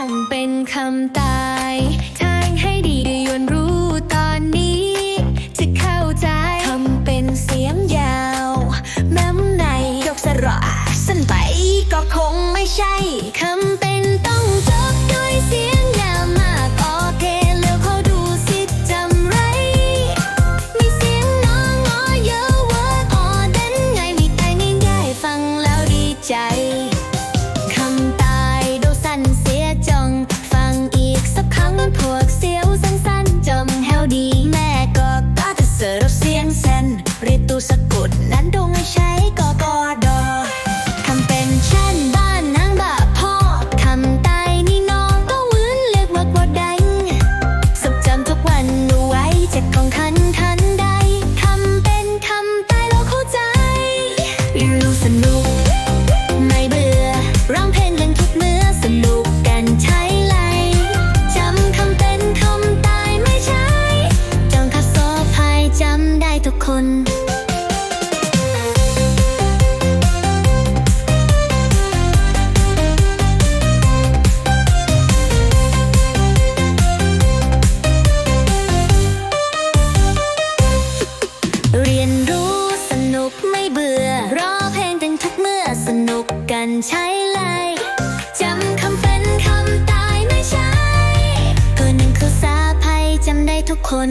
างเป็นคำตาย ทางให้ดียวนรู้ตอนนี้ จะเข้าใจคำเป็นเสียงยาวแม้ำในยกสระสั้นไปก็คงไม่ใช่คำเป็น สะกุดนั้นดงให้ใช้กกดอคำเป็นเช่นบ้านนางแบบพ่อคำตายนี่น้องก็วืนเรียกว่าบ่ดังสุขจำทุกวันเอาไว้เจะของคันทันใดคำเป็นคำตายเราเข้าใจอยู่สนุก ไม่เบื่อร้องเพลงกันทุกเมื่อสนุกกันใช้ไหลจำคำเป็นคำตายไม่ใช่จงคัดโซภายจำได้ทุกคน กันใช้เลยจำคำเป็นคำตายไม่ใช่เพื่อนหนึ่งคือสาภัยจำได้ทุกคน